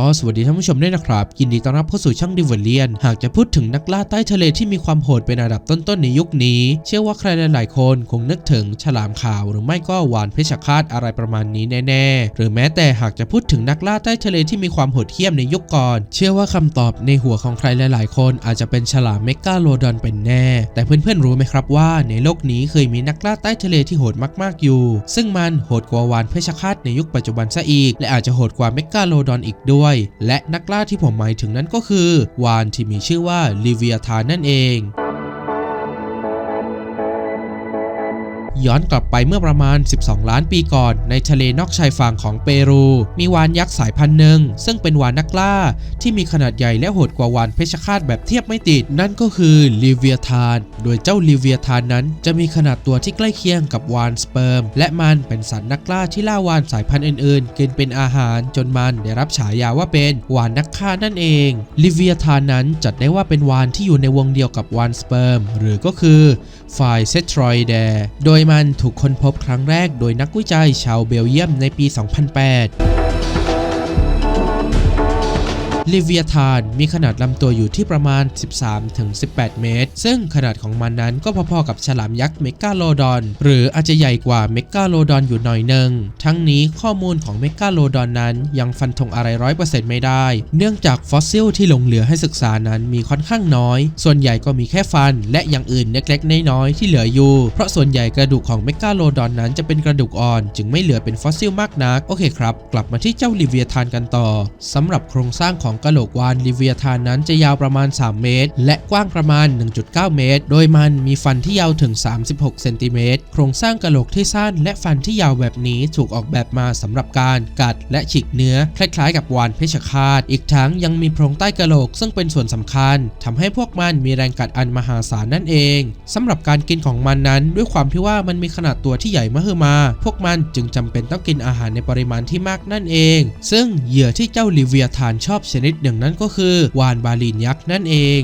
ก็สวัสดีท่านผู้ชมด้วยนะครับ ยินดีต้อนรับเข้าสู่ช่องดิวเลียน หากจะพูดถึงนักล่าใต้ทะเลที่มีความโหดเป็นอันดับต้นๆในยุคนี้ เชื่อว่าใครหลายๆคนคงนึกถึงฉลามขาวหรือไม่ก็วานเพชฌฆาตอะไรประมาณนี้แน่ๆ หรือแม้แต่หากจะพูดถึงนักล่าใต้ทะเลที่มีความโหดเหี้ยมในยุคก่อน เชื่อว่าคำตอบในหัวของใครหลายๆ คนอาจจะเป็นฉลามเมกาโลดอนเป็นแน่ แต่เพื่อนๆรู้ไหมครับว่า ในโลกนี้เคยมีนักล่าใต้ทะเลที่โหดมากๆอยู่ ซึ่งมันโหดกว่าวานเพชฌฆาตในยุคปัจจุบันซะอีก และอาจจะโหดกว่าเมกาโลดอนอีกด้วยและนักล่าที่ผมหมายถึงนั้นก็คือวานที่มีชื่อว่าลิเวียธานนั่นเอง ย้อนกลับไปเมื่อประมาณ 12 ล้านปีก่อน ในทะเลนอกชายฝั่งของเปรู มีวานยักษ์สายพันธุ์หนึ่ง ซึ่งเป็นวานนักล่า ที่มีขนาดใหญ่และโหดกว่าวานเพชฌฆาตแบบเทียบไม่ติด นั่นก็คือลิเวียธาน โดยเจ้าลิเวียธานนั้น จะมีขนาดตัวที่ใกล้เคียงกับวานสเปิร์ม และมันเป็นสัตว์นักล่าที่ล่าวานสายพันธุ์อื่นๆกินเป็นอาหารจนมันได้รับฉายาว่าเป็นวานนักฆ่านั่นเอง ลิเวียธานนั้นจัดได้ว่าเป็นวานที่อยู่ในวงเดียวกับวานสเปิร์ม หรือก็คือ ฝ่ายเซตรอยแดโดยมันถูกค้นพบครั้งแรกโดยนักวิจัยชาวเบลเยียมในปี 2008 ลิเวียธานมีขนาดลำตัวอยู่ที่ประมาณ 13-18 เมตร ซึ่งขนาดของมันนั้นก็พอๆกับฉลามยักษ์เมกาโลดอน หรืออาจจะใหญ่กว่าเมกาโลดอนอยู่หน่อยหนึ่งทั้งนี้ข้อมูลของเมกาโลดอนนั้นยังฟันธงอะไรร้อยเปอร์เซ็นต์ไม่ได้ เนื่องจากฟอสซิลที่หลงเหลือให้ศึกษานั้นมีค่อนข้างน้อย ส่วนใหญ่ก็มีแค่ฟัน และอย่างอื่นเล็กๆ น้อยๆ ที่เหลืออยู่ เพราะส่วนใหญ่กระดูกของเมกาโลดอนนั้นจะเป็นกระดูกอ่อน จึงไม่เหลือเป็นฟอสซิลมากนัก โอเคครับ กลับมาที่เจ้าลิเวียธานกันต่อสำหรับโครงสร้างของของกะโหลกวานลิเวียธานนั้นจะยาวประมาณ 3 เมตร และกว้างประมาณ 1.9 เมตร โดยมันมีฟันที่ยาวถึง 36 เซนติเมตร โครงสร้างกะโหลกที่สั้น และฟันที่ยาวแบบนี้ถูกออกแบบมาสำหรับการกัดและฉีกเนื้อ คล้ายๆ กับวานเพชฌฆาต อีกทั้งยังมีโพรงใต้กะโหลกซึ่งเป็นส่วนสำคัญทำให้พวกมันมีแรงกัดอันมหาศาลนั่นเองสำหรับการกินของมันนั้น ด้วยความที่ว่ามันมีขนาดตัวที่ใหญ่มหึมา พวกมันจึงจำเป็นต้องกินอาหารในปริมาณที่มากนั่นเอง ซึ่งเหยื่อที่เจ้าลิเวียธานชอบชนิดหนึ่งนั้นก็คือวานบาลีนยักษ์นั่นเอง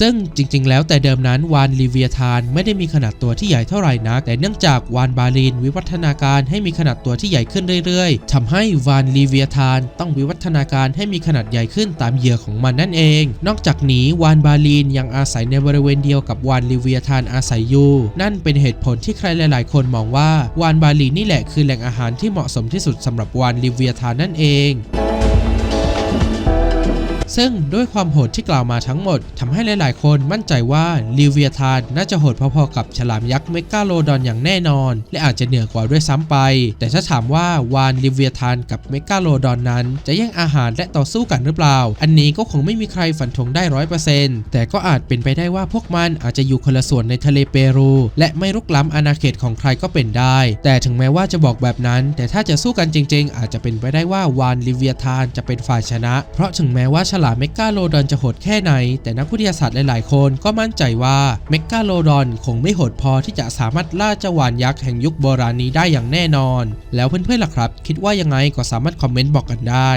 ซึ่งจริงๆ แล้วแต่เดิมนั้นวานลิเวียธานไม่ได้มีขนาดตัวที่ใหญ่เท่าไหร่นัก แต่เนื่องจากวานบาลีนวิวัฒนาการให้มีขนาดตัวที่ใหญ่ขึ้นเรื่อยๆทำให้วานลิเวียธานต้องวิวัฒนาการให้มีขนาดใหญ่ขึ้นตามเหยื่อของมันนั่นเอง นอกจากนี้วานบาลีนยังอาศัยในบริเวณเดียวกับวานลิเวียธานอาศัยอยู่ นั่นเป็นเหตุผลที่ใครหลาย ๆ คนมองว่าวานบาลีนนี่แหละคือแหล่งอาหารที่เหมาะสมที่สุดสำหรับวานลิเวียธานนั่นเอง ซึ่งด้วยความโหดที่กล่าวมาทั้งหมดทำให้หลาย ๆ คนมั่นใจว่าลิเวียธานน่าจะโหดพอ ๆ กับฉลามยักษ์เมกาโลดอนอย่างแน่นอน และอาจจะเหนือกว่าด้วยซ้ำไป แต่ถ้าถามว่าวานลิเวียธานกับเมกาโลดอนนั้น จะแย่งอาหารและต่อสู้กันหรือเปล่า อันนี้ก็คงไม่มีใครฝันธงได้ร้อยเปอร์เซ็นต์แต่ก็อาจเป็นไปได้ว่าพวกมันอาจจะอยู่คนละส่วนในทะเลเปรู และไม่รุกล้ำอาณาเขตของใครก็เป็นได้ แต่ถึงแม้ว่าจะบอกแบบนั้น แต่ถ้าจะสู้กันจริง ๆ อาจจะเป็นไปได้ว่าวานลิเวียธานจะเป็นฝ่ายชนะ เพราะถึงแม้ว่าฉลลาเมกาโลดอนจะโหดแค่ไหน แต่นักวิทยาศาสตร์หลาย ๆ คนก็มั่นใจว่าเมกาโลดอนคงไม่โหดพอที่จะสามารถล่าเจ้าวานยักษ์แห่งยุคโบราณนี้ได้อย่างแน่นอน แล้วเพื่อน ๆ ล่ะครับ คิดว่ายังไงก็สามารถคอมเมนต์บอกกันได้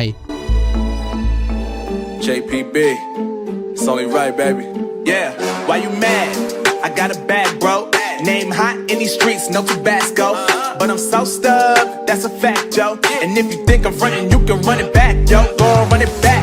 JPB, it's only right, baby. Yeah, why you mad? I got a bag, bro. Name hot in these streets, no Tabasco. But I'm so stuck, that's a fact, yo. And if you think I'm frontin', you can run it back, yo. Go run it back.